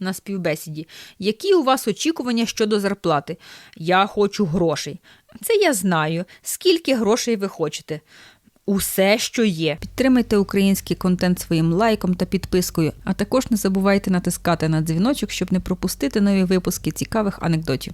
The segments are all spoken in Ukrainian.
на співбесіді. Які у вас очікування щодо зарплати? Я хочу грошей. Це я знаю. Скільки грошей ви хочете? Усе, що є. Підтримайте український контент своїм лайком та підпискою, а також не забувайте натискати на дзвіночок, щоб не пропустити нові випуски цікавих анекдотів.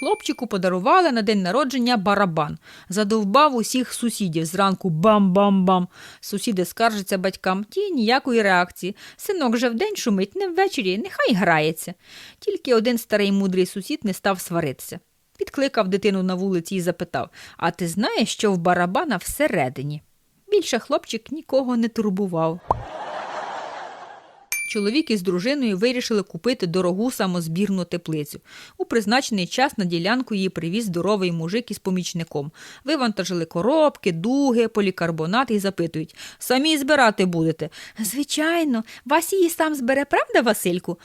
Хлопчику подарували на день народження барабан. Задовбав усіх сусідів зранку бам-бам-бам. Сусіди скаржаться батькам, ті ніякої реакції. Синок же вдень шумить, не ввечері, нехай грається. Тільки один старий мудрий сусід не став сваритися. Підкликав дитину на вулиці і запитав: А ти знаєш, що в барабана всередині? Більше хлопчик нікого не турбував. Чоловік із дружиною вирішили купити дорогу самозбірну теплицю. У призначений час на ділянку її привіз здоровий мужик із помічником. Вивантажили коробки, дуги, полікарбонат і запитують самі збирати будете. Звичайно, вас її сам збере, правда, Васильку?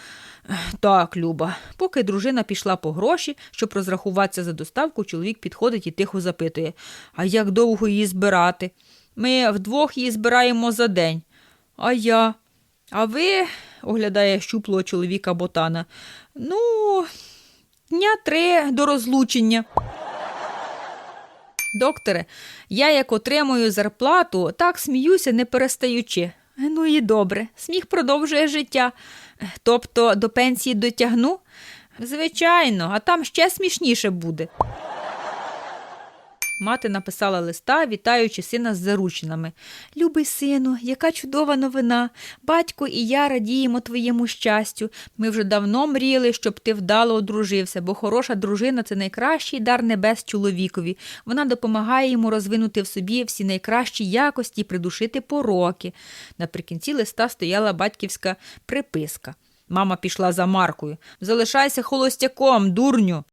Так, Люба. Поки дружина пішла по гроші, щоб розрахуватися за доставку, чоловік підходить і тихо запитує: А як довго її збирати? Ми вдвох її збираємо за день. А я. А ви, оглядає щуплого чоловіка ботана, ну, дня три до розлучення. Докторе, я як отримую зарплату, так сміюся, не перестаючи. Ну і добре, сміх продовжує життя. Тобто до пенсії дотягну? Звичайно, а там ще смішніше буде. Мати написала листа, вітаючи сина з заручинами. Любий сину, яка чудова новина. Батько і я радіємо твоєму щастю. Ми вже давно мріяли, щоб ти вдало одружився, бо хороша дружина це найкращий дар небес чоловікові. Вона допомагає йому розвинути в собі всі найкращі якості і придушити пороки. Наприкінці листа стояла батьківська приписка. Мама пішла за Маркою. Залишайся холостяком, дурню.